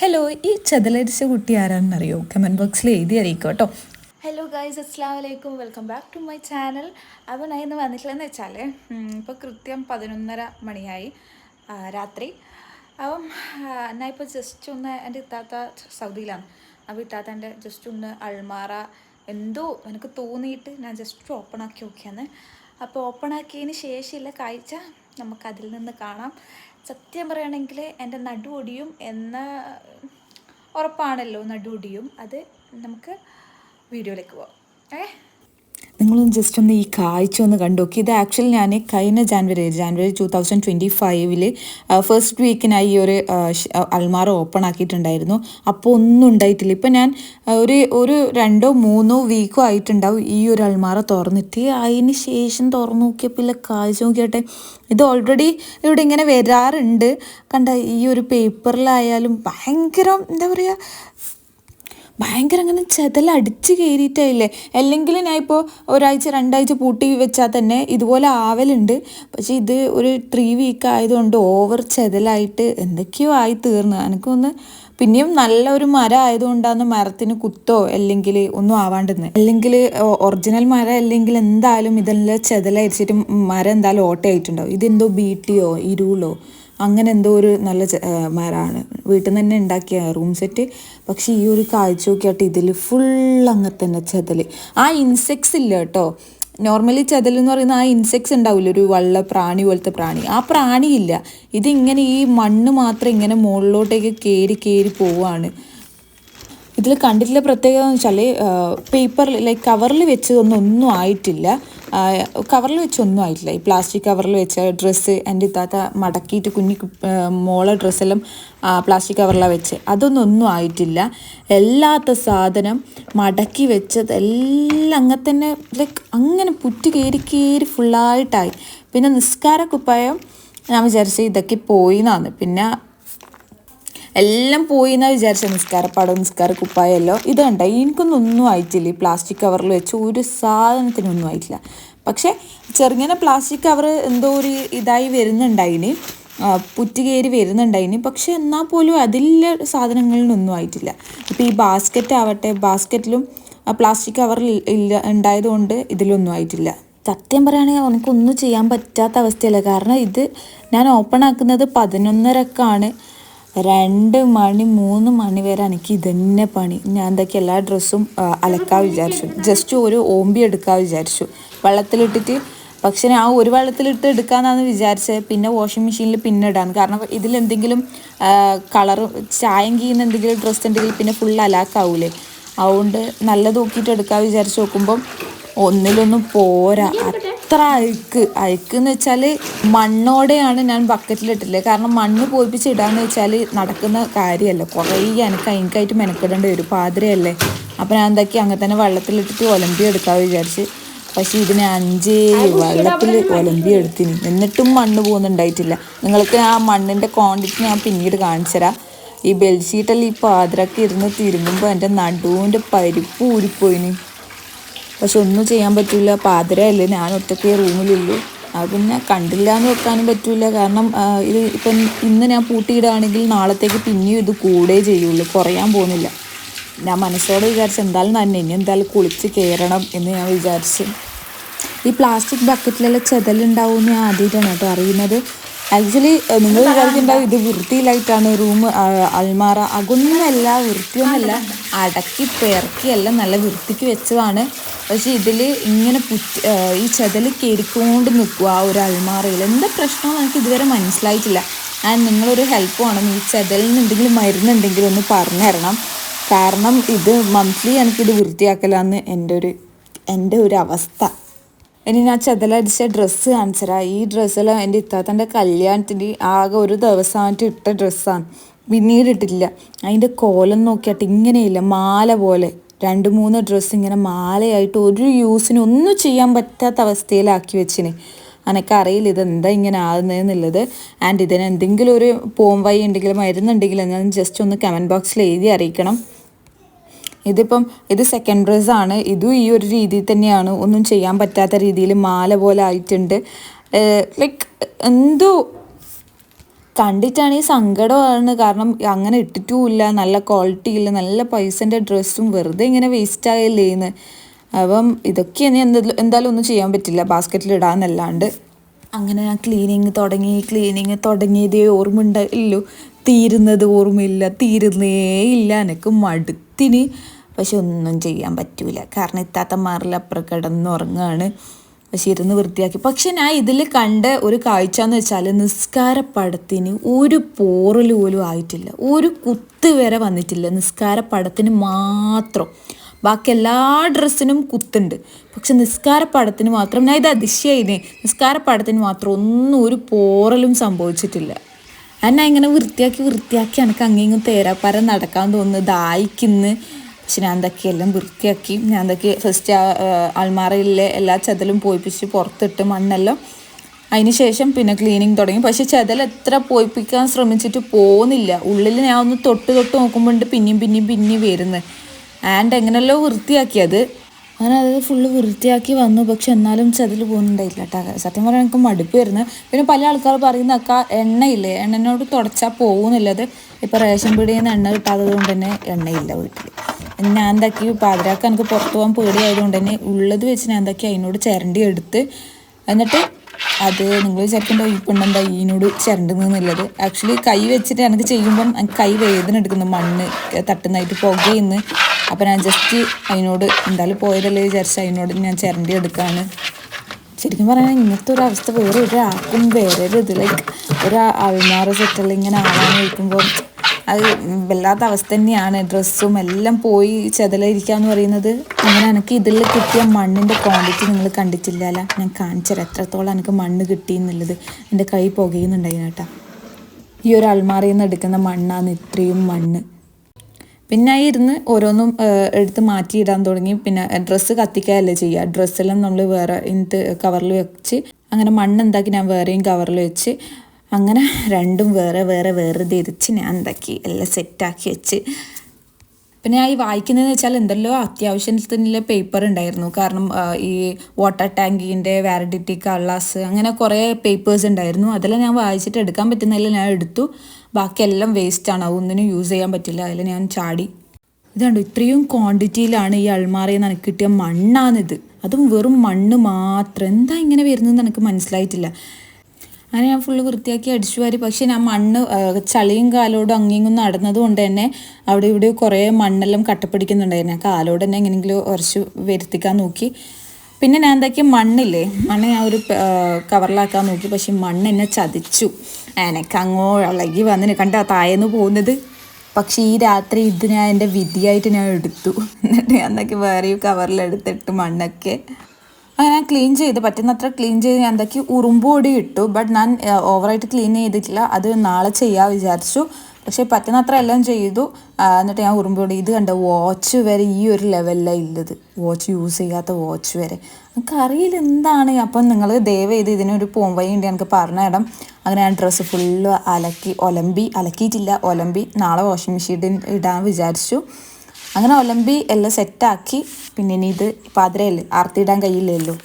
Hello ഈ ചതലരിച്ച കുട്ടി ആരാണെന്നറിയോ? Comment ബോക്സിൽ എഴുതി അറിയിക്കും കേട്ടോ. ഹലോ ഗൈസ് അസ്സാം വലൈക്കും welcome back to my channel അപ്പോൾ ഞാൻ ഇന്ന് വന്നിട്ടില്ലെന്ന് വെച്ചാൽ ഇപ്പോൾ കൃത്യം പതിനൊന്നര മണിയായി രാത്രി. അപ്പം ഞാൻ ഇപ്പോൾ ജസ്റ്റ് ഒന്ന് എന്റെ ഇത്താത്ത സൗദിയിലാണ്. അപ്പോൾ ഇത്താത്തന്റെ ജസ്റ്റ് ഒന്ന് അൾമാറ എന്തോ എനിക്ക് തോന്നിയിട്ട് ഞാൻ ജസ്റ്റ് ഓപ്പൺ ആക്കി നോക്കിയാണ്. അപ്പോൾ ഓപ്പൺ ആക്കിയതിന് ശേഷമുള്ള കാഴ്ച നമുക്കതിൽ നിന്ന് കാണാം. സത്യം പറയുകയാണെങ്കിൽ എന്റെ നടുവൊടിയും എന്ന ഉറപ്പാണല്ലോ നടുവൊടിയും. അത് നമുക്ക് വീഡിയോയിലേക്ക് പോവാം. ഏ? നിങ്ങളൊന്ന് ജസ്റ്റ് ഒന്ന് ഈ കാഴ്ച ഒന്ന് കണ്ടു നോക്കി ഇത് ആക്ച്വലി ഞാൻ കഴിഞ്ഞ January January two thousand twenty ഫൈവിൽ ഫസ്റ്റ് വീക്കിനായി ഈ ഒരു അൽമാറ ഓപ്പൺ ആക്കിയിട്ടുണ്ടായിരുന്നു. അപ്പോൾ ഒന്നും ഉണ്ടായിട്ടില്ല. ഇപ്പം ഞാൻ ഒരു ഒരു രണ്ടോ മൂന്നോ വീക്കോ ആയിട്ടുണ്ടാവും ഈ ഒരു അൽമാറ തുറന്നിട്ട്. അതിന് ശേഷം തുറന്നു നോക്കിയപ്പോൾ ഇല്ല കാഴ്ച നോക്കിയാട്ടെ. ഇത് ഓൾറെഡി ഇവിടെ ഇങ്ങനെ വരാറുണ്ട്. കണ്ട ഈ ഒരു പേപ്പറിലായാലും ഭയങ്കര എന്താ പറയുക ഭയങ്കര അങ്ങനെ ചെതലടിച്ച് കയറിയിട്ടില്ലേ അല്ലെങ്കിൽ ഞാൻ ഇപ്പോൾ ഒരാഴ്ച രണ്ടാഴ്ച പൂട്ടി വെച്ചാൽ തന്നെ ഇതുപോലെ ആവലുണ്ട്. പക്ഷേ ഇത് ഒരു ത്രീ വീക്ക് ആയതുകൊണ്ട് ഓവർ ചെതലായിട്ട് എന്തൊക്കെയോ ആയി തീർന്നു. എനിക്കൊന്ന് പിന്നെയും നല്ലൊരു മരം ആയതുകൊണ്ടാണ് മരത്തിന് കുത്തോ അല്ലെങ്കിൽ ഒന്നും ആവാണ്ടെന്ന്. അല്ലെങ്കിൽ ഒറിജിനൽ മരം അല്ലെങ്കിൽ എന്തായാലും ഇതെല്ലാം ചെതലരിച്ചിട്ട് മരം എന്തായാലും ഓട്ടയായിട്ടുണ്ടാവും. ഇതെന്തോ ബീട്ടിയോ ഇരുളോ അങ്ങനെ എന്തോ ഒരു നല്ല മരമാണ് വീട്ടിൽ നിന്ന് തന്നെ ഉണ്ടാക്കിയ റൂം സെറ്റ് പക്ഷേ ഈ ഒരു കാഴ്ച നോക്കിയാട്ട് ഇതിൽ ഫുൾ അങ്ങനെ തന്നെ ചെതൽ ആ ഇൻസെക്ട്സ് ഇല്ല കേട്ടോ. നോർമലി ചെതൽ എന്ന് പറയുന്ന ആ ഇൻസെക്ട്സ് ഉണ്ടാവില്ല ഒരു വള്ള പ്രാണി പോലത്തെ പ്രാണി. ആ പ്രാണിയില്ല. ഇതിങ്ങനെ ഈ മണ്ണ് മാത്രം ഇങ്ങനെ മുകളിലോട്ടേക്ക് കയറി കയറി പോവാണ്. ഇതിൽ കണ്ടിട്ടുള്ള പ്രത്യേകത എന്ന് വെച്ചാൽ പേപ്പറിൽ ലൈക്ക് കവറിൽ വെച്ചതൊന്നും ഒന്നും ആയിട്ടില്ല. കവറിൽ വെച്ചൊന്നും ആയിട്ടില്ല. ഈ പ്ലാസ്റ്റിക് കവറിൽ വെച്ച ഡ്രസ്സ് എന്റെ ഇത്താത്ത മടക്കിയിട്ട് കുഞ്ഞി മോളെ ഡ്രസ്സെല്ലാം പ്ലാസ്റ്റിക് കവറിലാണ് വെച്ച്. അതൊന്നും ഒന്നും ആയിട്ടില്ല. എല്ലാത്ത സാധനം മടക്കി വെച്ചത് എല്ലാം അങ്ങനെ തന്നെ ലൈക്ക് അങ്ങനെ പുറ്റ് കയറി കയറി ഫുള്ളായിട്ടായി പിന്നെ നിസ്കാര കുപ്പായം ഞാൻ വിചാരിച്ചു ഇതൊക്കെ പോയി എന്നാണ് പിന്നെ എല്ലാം പോയി എന്നാ വിചാരിച്ച. നിസ്കാരപ്പാടോ നിസ്കാര കുപ്പായല്ലോ ഇത് കണ്ട? എനിക്കൊന്നും ആയിട്ടില്ല. ഈ പ്ലാസ്റ്റിക് കവറിൽ വെച്ച് ഒരു സാധനത്തിനൊന്നും ആയിട്ടില്ല. പക്ഷേ ചെറുങ്ങനെ പ്ലാസ്റ്റിക് കവർ എന്തോ ഒരു ഇതായി വരുന്നുണ്ടായിന്. പുറ്റുകയറി പുറ്റ് കയറി വരുന്നുണ്ടായിന്. പക്ഷെ എന്നാൽ പോലും അതിലെ സാധനങ്ങളിലൊന്നും ആയിട്ടില്ല. ഇപ്പോൾ ഈ ബാസ്ക്കറ്റ് ആവട്ടെ ബാസ്ക്കറ്റിലും പ്ലാസ്റ്റിക് കവർ ഇല്ല ഉണ്ടായതുകൊണ്ട് ഇതിലൊന്നും ആയിട്ടില്ല. സത്യം പറയുകയാണെങ്കിൽ എനിക്കൊന്നും ചെയ്യാൻ പറ്റാത്ത അവസ്ഥയല്ല. കാരണം ഇത് ഞാൻ ഓപ്പൺ ആക്കുന്നത് പതിനൊന്നരക്കാണ്. രണ്ട് മണി മൂന്ന് മണി വരെ എനിക്ക് ഇതന്നെ പണി. ഞാൻ എന്തൊക്കെ എല്ലാ ഡ്രസ്സും അലക്കാൻ വിചാരിച്ചു. ജസ്റ്റ് ഒരു ഓമ്പി എടുക്കാൻ വിചാരിച്ചു. വെള്ളത്തിലിട്ടിട്ട് പക്ഷേ ഞാൻ ഒരു വെള്ളത്തിലിട്ട് എടുക്കാന്നാന്ന് വിചാരിച്ചത് പിന്നെ വാഷിംഗ് മെഷീനിൽ പിന്നെ ഇടാൻ. കാരണം ഇതിൽ എന്തെങ്കിലും കളർ ചായം കീയുന്ന എന്തെങ്കിലും ഡ്രസ്സ് ഉണ്ടെങ്കിൽ പിന്നെ ഫുൾ അലാക്കാവൂലേ. അതുകൊണ്ട് നല്ല നോക്കിയിട്ട് എടുക്കാൻ വിചാരിച്ച് നോക്കുമ്പം ഒന്നിലൊന്നും പോരാ. അത്ര അഴുക്ക്? അഴുക്ക് എന്ന് വെച്ചാൽ മണ്ണോടെയാണ് ഞാൻ ബക്കറ്റിലിട്ടില്ലേ. കാരണം മണ്ണ് പോയിപ്പിച്ച് ഇടാന്ന് വെച്ചാൽ നടക്കുന്ന കാര്യമല്ല. കുറേ എനിക്ക് അതിന്റെ മെനക്കെടേണ്ടി വരും. പാതിരയല്ലേ. അപ്പം ഞാൻ എന്താക്കി? അങ്ങനെ തന്നെ വെള്ളത്തിലിട്ടിട്ട് ഒലമ്പി എടുക്കാമെന്ന് വിചാരിച്ച്. പക്ഷേ ഇതിന് അഞ്ച് വെള്ളത്തിൽ ഒലമ്പി എടുത്തിന്. എന്നിട്ടും മണ്ണ് പോകുന്നുണ്ടായിട്ടില്ല നിങ്ങൾക്ക് ആ മണ്ണിന്റെ ക്വാണ്ടിറ്റി ഞാൻ പിന്നീട് കാണിച്ചു തരാം ഈ ബെഡ്ഷീറ്റെല്ലാം ഈ പാതിരൊക്കെ ഇരുന്ന് തിരുമ്പുമ്പോൾ എന്റെ നടുവിന്റെ പരിപ്പ് ഊരിപ്പോയിന്. പക്ഷെ ഒന്നും ചെയ്യാൻ പറ്റില്ല പാതിരയല്ലേ. ഞാൻ ഒറ്റയ്ക്ക് റൂമിലുള്ളൂ. പിന്നെ കണ്ടില്ല എന്ന് വെക്കാനും പറ്റില്ല കാരണം ഇത് ഇപ്പം ഇന്ന് ഞാൻ പൂട്ടിയിടുകയാണെങ്കിൽ നാളത്തേക്ക് പിന്നെയും ഇത് കൂടേ ചെയ്യുള്ളൂ. കുറയാൻ പോകുന്നില്ല. ഞാൻ മനസ്സോടെ വിചാരിച്ചു എന്തായാലും തന്നെ ഇനി എന്തായാലും കുളിച്ച് കയറണം എന്ന് ഞാൻ വിചാരിച്ചു. ഈ പ്ലാസ്റ്റിക് ബക്കറ്റിലെല്ലാം ചെതലുണ്ടാവും ഞാൻ ആദ്യമായിട്ടാണ് കേട്ടോ അറിയുന്നത്. ആക്ച്വലി നിങ്ങൾ വിചാരിക്കുന്നുണ്ടാവും ഇത് വൃത്തിയിലായിട്ടാണ്. റൂം അൽമാറ അതൊന്നുമല്ല വൃത്തിയൊന്നുമല്ല. അടക്കി പെറക്കി എല്ലാം നല്ല വൃത്തിക്ക് വെച്ചതാണ്. പക്ഷെ ഇതിൽ ഇങ്ങനെ പുറ്റ് ഈ ചെതൽ കയറിക്കൊണ്ട് നിൽക്കുക ആ ഒരു അൽമാറയിൽ എന്താ പ്രശ്നം എനിക്ക് ഇതുവരെ മനസ്സിലായിട്ടില്ല. ആൻഡ് നിങ്ങളൊരു ഹെൽപ്പ് വേണം. ഈ ചെതലിന് എന്തെങ്കിലും മരുന്നുണ്ടെങ്കിൽ ഒന്ന് പറഞ്ഞു തരണം. കാരണം ഇത് മന്ത്ലി എനിക്കിത് വൃത്തിയാക്കലാന്ന് എന്റെ ഒരു എന്റെ ഒരു അവസ്ഥ. ഇനി ഞാൻ ചെതലടിച്ച ഡ്രസ്സ് കാണിച്ചരാ ഈ ഡ്രസ്സെല്ലാം എന്റെ ഇത്താത്തന്റെ കല്യാണത്തിന് ആകെ ഒരു ദിവസമായിട്ട് ഇട്ട ഡ്രസ്സാണ് പിന്നീട് ഇട്ടില്ല അതിന്റെ കോലം നോക്കിയിട്ട് ഇങ്ങനെയില്ല. മാല പോലെ. രണ്ട് മൂന്ന് ഡ്രസ്സ് ഇങ്ങനെ മാലയായിട്ട് ഒരു യൂസിന് ഒന്നും ചെയ്യാൻ പറ്റാത്ത അവസ്ഥയിലാക്കി വെച്ചിന്. എനിക്കറിയില്ല ഇതെന്താ ഇങ്ങനെ ആകുന്നതെന്നുള്ളത് ആൻഡ് ഇതിന് എന്തെങ്കിലും ഒരു പോം വൈ ഉണ്ടെങ്കിൽ മരുന്നുണ്ടെങ്കിൽ ഞാൻ ജസ്റ്റ് ഒന്ന് കമന്റ് ബോക്സിൽ എഴുതി അറിയിക്കണം. ഇതിപ്പം ഇത് സെക്കൻഡ് ഡ്രസ് ആണ്. ഇതും ഈ ഒരു രീതിയിൽ തന്നെയാണ്. ഒന്നും ചെയ്യാൻ പറ്റാത്ത രീതിയിൽ മാല പോലെ ആയിട്ടുണ്ട്. ലൈക്ക് എന്തോ കണ്ടിട്ടാണെങ്കിൽ സങ്കടമാണ് കാരണം അങ്ങനെ ഇട്ടിട്ടുമില്ല. നല്ല ക്വാളിറ്റി ഇല്ല. നല്ല പൈസന്റെ ഡ്രസ്സും വെറുതെ ഇങ്ങനെ വേസ്റ്റ് ആയല്ലേ എന്ന്. അപ്പം ഇതൊക്കെ ഇനി എന്തായാലും ഒന്നും ചെയ്യാൻ പറ്റില്ല. ബാസ്ക്കറ്റിൽ ഇടാന്നല്ലാണ്ട്. അങ്ങനെ ഞാൻ ക്ലീനിങ് തുടങ്ങി. ക്ലീനിങ് തുടങ്ങിയതേ ഓർമ്മ ഉണ്ടല്ലോ തീരുന്നത് ഓർമ്മയില്ല. തീരുന്നേ ഇല്ല. എനിക്ക് മടുത്തിന്. പക്ഷെ ഒന്നും ചെയ്യാൻ പറ്റൂല. കാരണം ഇത്താത്തമാരിൽ അപ്പുറം കിടന്നുറങ്ങാണ്. ഇരുന്ന് വൃത്തിയാക്കി. പക്ഷെ ഞാൻ ഇതിൽ കണ്ട ഒരു കാഴ്ച എന്ന് വെച്ചാൽ നിസ്കാര പടത്തിന് ഒരു പോറൽ പോലും ആയിട്ടില്ല. ഒരു കുത്ത് വരെ വന്നിട്ടില്ല നിസ്കാര പടത്തിന് മാത്രം. ബാക്കി എല്ലാ ഡ്രസ്സിനും കുത്തുണ്ട്. പക്ഷെ നിസ്കാര പടത്തിന് മാത്രം ഞാൻ ഇത് അതിശയായിനെ. നിസ്കാര പടത്തിന് മാത്രം ഒന്നും ഒരു പോറലും സംഭവിച്ചിട്ടില്ല. എന്നാ ഇങ്ങനെ വൃത്തിയാക്കി വൃത്തിയാക്കി എനിക്ക് അങ്ങിങ്ങും തേരാപ്പാരം നടക്കാൻ തോന്നുന്നു. ദായിക്കുന്ന് എന്തൊക്കെ എല്ലാം വൃത്തിയാക്കി ഞാൻ എന്തൊക്കെ ഫസ്റ്റ് അൽമാറയിലെ എല്ലാ ചതലും പോയിപ്പിച്ച് പുറത്തിട്ട് മണ്ണെല്ലാം അതിന് ശേഷം പിന്നെ ക്ലീനിങ് തുടങ്ങി. പക്ഷെ ചെതൽ എത്ര പോയിപ്പിക്കാൻ ശ്രമിച്ചിട്ട് പോകുന്നില്ല. ഉള്ളിൽ ഞാൻ ഒന്ന് തൊട്ട് തൊട്ട് നോക്കുമ്പോണ്ട് പിന്നെയും പിന്നെയും പിന്നെയും വരുന്നത് ആൻഡ് എങ്ങനെയല്ലോ വൃത്തിയാക്കിയത്. അങ്ങനെ അത് ഫുള്ള് വൃത്തിയാക്കി വന്നു. പക്ഷെ എന്നാലും ചതിൽ പോകുന്നുണ്ടായില്ല കേട്ടോ. സത്യം പറഞ്ഞാൽ എനിക്ക് മടുപ്പ് വരുന്നത് പിന്നെ പല ആൾക്കാർ പറയുന്നൊക്കെ എണ്ണയില്ലേ. എണ്ണനോട് തുടച്ചാൽ പോകുന്നില്ലത് ഇപ്പോൾ റേഷൻ പീടിയിൽ നിന്ന് എണ്ണ കിട്ടാത്തത് കൊണ്ട് തന്നെ എണ്ണയില്ല വീട്ടിൽ ഞാൻ എന്താക്കി? പാതിരാക്ക് എനിക്ക് പുറത്ത് പോകാൻ പേടിയായതുകൊണ്ട് തന്നെ ഉള്ളത് വെച്ച് ഞാൻ എന്താക്കി? അതിനോട് ചിരണ്ടി എടുത്ത്. എന്നിട്ട് അത് നിങ്ങൾ വിചാരിക്കേണ്ട? ഈ പെണ്ണെന്താ ഈനോട് ചിരണ്ടുന്നുള്ളത് ആക്ച്വലി കൈ വെച്ചിട്ട് എനിക്ക് ചെയ്യുമ്പം കൈ വേദന എടുക്കുന്നു. മണ്ണ് തട്ടുന്നതായിട്ട് പുകയുന്ന്. അപ്പം ഞാൻ ജസ്റ്റ് അതിനോട് എന്തായാലും പോയതല്ലേ വിചാരിച്ച് അതിനോട് ഞാൻ ചിരണ്ടി എടുക്കാണ് ശരിക്കും പറഞ്ഞാൽ ഇങ്ങനത്തെ ഒരു അവസ്ഥ വേറെ ഒരാൾക്കും ഇത് ലൈക്ക് ഒരു അൽമാറ സെറ്റല്ല ഇങ്ങനെ ആളാന്ന് നിൽക്കുമ്പോൾ അത് വല്ലാത്ത അവസ്ഥ തന്നെയാണ്. ഡ്രസ്സും എല്ലാം പോയി ചെതലിരിക്കുക എന്ന് പറയുന്നത്. അങ്ങനെ എനിക്ക് ഇതിൽ കിട്ടിയ മണ്ണിന്റെ ക്വാണ്ടിറ്റി നിങ്ങൾ കണ്ടിട്ടില്ലല്ല. ഞാൻ കാണിച്ചത് എത്രത്തോളം എനിക്ക് മണ്ണ് കിട്ടി എന്നുള്ളത്. എന്റെ കൈ പുകയുന്നുണ്ടായിരുന്നു കേട്ടോ. ഈ ഒരു അൽമാറിയിൽ നിന്ന് എടുക്കുന്ന മണ്ണാണ് ഇത്രയും മണ്ണ്. പിന്നെ ഇരുന്ന് ഓരോന്നും എടുത്ത് മാറ്റിയിടാൻ തുടങ്ങി. പിന്നെ ഡ്രസ്സ് കത്തിക്കുകയല്ലേ ചെയ്യുക ഡ്രസ്സെല്ലാം നമ്മൾ വേറെ ഇന്നത്തെ കവറിൽ വെച്ച് അങ്ങനെ മണ്ണ് എന്താക്കി ഞാൻ വേറെയും കവറിൽ വെച്ച് അങ്ങനെ രണ്ടും വേറെ വേറെ വേറെ തിരിച്ച് ഞാൻ എന്താക്കി എല്ലാം സെറ്റാക്കി വെച്ച്. പിന്നെ ഈ വായിക്കുന്നതെന്ന് വെച്ചാൽ എന്തല്ലോ അത്യാവശ്യത്തിനുള്ള പേപ്പർ ഉണ്ടായിരുന്നു. കാരണം ഈ വാട്ടർ ടാങ്കിന്റെ വാലിഡിറ്റി കള്ളാസ് അങ്ങനെ കുറേ പേപ്പേഴ്സ് ഉണ്ടായിരുന്നു. അതെല്ലാം ഞാൻ വായിച്ചിട്ട് എടുക്കാൻ പറ്റുന്നതെല്ലാം ഞാൻ എടുത്തു. ബാക്കിയെല്ലാം വേസ്റ്റാണ് അതൊന്നിനും യൂസ് ചെയ്യാൻ പറ്റില്ല. അതിൽ ഞാൻ ചാടി. ഇതുണ്ട് ഇത്രയും ക്വാണ്ടിറ്റിയിലാണ് ഈ അൾമാറയിൽ നിന്ന് കിട്ടിയ മണ്ണാണിത് അതും വെറും മണ്ണ് മാത്രം. എന്താ ഇങ്ങനെ വരുന്നതെന്ന് എനിക്ക് മനസ്സിലായിട്ടില്ല. അങ്ങനെ ഞാൻ ഫുള്ള് വൃത്തിയാക്കി അടിച്ചു വാരി. പക്ഷെ ഞാൻ മണ്ണ് ചളിയും കാലോടും അങ്ങിങ്ങും നടന്നത് കൊണ്ട് തന്നെ അവിടെ ഇവിടെ കുറേ മണ്ണെല്ലാം കട്ടപ്പിടിക്കുന്നുണ്ടായിരുന്നു. ഞാൻ കാലോട് തന്നെ എങ്ങനെയെങ്കിലും ഉറച്ച് വരുത്തിക്കാൻ നോക്കി. പിന്നെ ഞാൻ എന്താക്കി മണ്ണില്ലേ? മണ്ണ് ഞാൻ ഒരു കവറിലാക്കാൻ നോക്കി. പക്ഷേ മണ്ണ് എന്നെ ചതിച്ചു. എനക്ക് അങ്ങോ ഇളകി വന്നിന് കണ്ട തായെന്ന് പോകുന്നത്. പക്ഷെ ഈ രാത്രി ഇത് ഞാൻ എന്റെ വിധിയായിട്ട് ഞാൻ എടുത്തു. എന്നിട്ട് അന്നൊക്കെ വേറെയും കവറിലെടുത്തിട്ട് മണ്ണൊക്കെ ഞാൻ ക്ലീൻ ചെയ്ത് പറ്റുന്നത്ര ക്ലീൻ ചെയ്ത് ഞാൻ എന്തൊക്കെ ഉറുമ്പോടി ഇട്ടു. ബട്ട് ഞാൻ ഓവറായിട്ട് ക്ലീൻ ചെയ്തിട്ടില്ല. അത് നാളെ ചെയ്യാൻ വിചാരിച്ചു. പക്ഷേ പറ്റുന്നത്ര എല്ലാം ചെയ്തു. എന്നിട്ട് ഞാൻ ഉറുമ്പോട് ഇത് കണ്ട വാച്ച് വരെ ഈ ഒരു ലെവലിലാണ് ഉള്ളത് വാച്ച് യൂസ് ചെയ്യാത്ത വാച്ച് വരെ. എനിക്ക് അറിയില്ല എന്താണ്. അപ്പം നിങ്ങൾ ദയവ് ചെയ്ത് ഇതിനൊരു പോംവഴി ഉണ്ട് എനിക്ക് പറഞ്ഞിടാം അങ്ങനെ ഞാൻ ഡ്രസ്സ് ഫുള്ള് അലക്കി ഒലമ്പി അലക്കിയിട്ടില്ല ഒലമ്പി. നാളെ വാഷിംഗ് മെഷീൻ ഇടാൻ വിചാരിച്ചു. അങ്ങനെ ഒലമ്പി എല്ലാം സെറ്റാക്കി പിന്നെ ഇനി ഇത് പാതിരയല്ലേ ആർത്തിയിടാൻ കഴിയില്ലല്ലോ.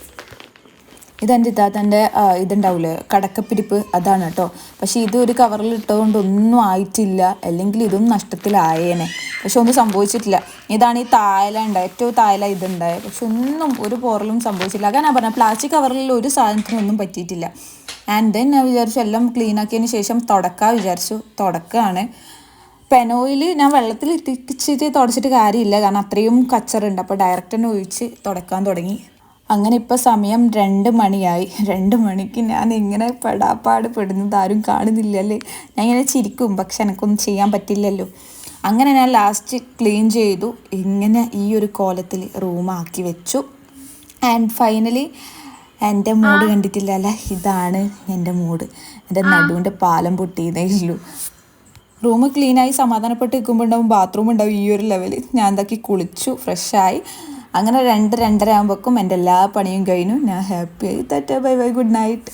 ഇതെന്റെ ഇതാത്തന്റെ ഇതുണ്ടാവില്ലേ കടക്കപ്പിരിപ്പ് അതാണ് കേട്ടോ. പക്ഷെ ഇത് ഒരു കവറിൽ ഇട്ടതുകൊണ്ട് ഒന്നും ആയിട്ടില്ല. അല്ലെങ്കിൽ ഇതും നഷ്ടത്തിലായേനെ. പക്ഷെ ഒന്നും സംഭവിച്ചിട്ടില്ല. ഇതാണ് ഈ തായല ഉണ്ടായത് ഏറ്റവും തായല ഇതുണ്ടായത് പക്ഷെ ഒന്നും ഒരു പോറലും സംഭവിച്ചില്ല. അതാണ് ഞാൻ പറഞ്ഞത് പ്ലാസ്റ്റിക് കവറിൽ ഒരു സാധനത്തിനൊന്നും പറ്റിയിട്ടില്ല. ആൻഡ് ദെൻ ഞാൻ വിചാരിച്ചു എല്ലാം ക്ലീൻ ആക്കിയതിന് ശേഷം തുടക്കാൻ വിചാരിച്ചു. തുടക്കമാണ് പെനോയിൽ ഞാൻ വെള്ളത്തിൽ ഇട്ടിച്ചിട്ട് തുടച്ചിട്ട് കാര്യമില്ല. കാരണം അത്രയും കച്ചറുണ്ട്. അപ്പോൾ ഡയറക്റ്റ് തന്നെ ഒഴിച്ച് തുടക്കാൻ തുടങ്ങി. അങ്ങനെ ഇപ്പോൾ സമയം രണ്ട് മണിയായി. രണ്ട് മണിക്ക് ഞാൻ ഇങ്ങനെ പെടാപ്പാട് പെടുന്നത് ആരും കാണുന്നില്ലല്ലേ? ഞാൻ ഇങ്ങനെ ചിരിക്കും പക്ഷെ എനിക്കൊന്നും ചെയ്യാൻ പറ്റില്ലല്ലോ. അങ്ങനെ ഞാൻ ലാസ്റ്റ് ക്ലീൻ ചെയ്തു. ഇങ്ങനെ ഈ ഒരു കോലത്തിൽ റൂമാക്കി വെച്ചു. ആൻഡ് ഫൈനലി എന്റെ മൂഡ് കണ്ടിട്ടില്ല ഇതാണ് എന്റെ മൂഡ്. എന്റെ നടുവിന്റെ പാലം പൊട്ടിയതേ ഉള്ളൂ. റൂം ക്ലീനായി സമാധാനപ്പെട്ട് നിൽക്കുമ്പോൾ ഉണ്ടാവും ബാത്റൂം ഉണ്ടാവും ഈ ഒരു ലെവലിൽ ഞാൻ എന്താക്കി കുളിച്ചു ഫ്രഷായി അങ്ങനെ രണ്ട് രണ്ടര ആകുമ്പോഴേക്കും എന്റെ എല്ലാ പണിയും കഴിഞ്ഞു. ഞാൻ ഹാപ്പിയായി തറ്റ. Bye bye good night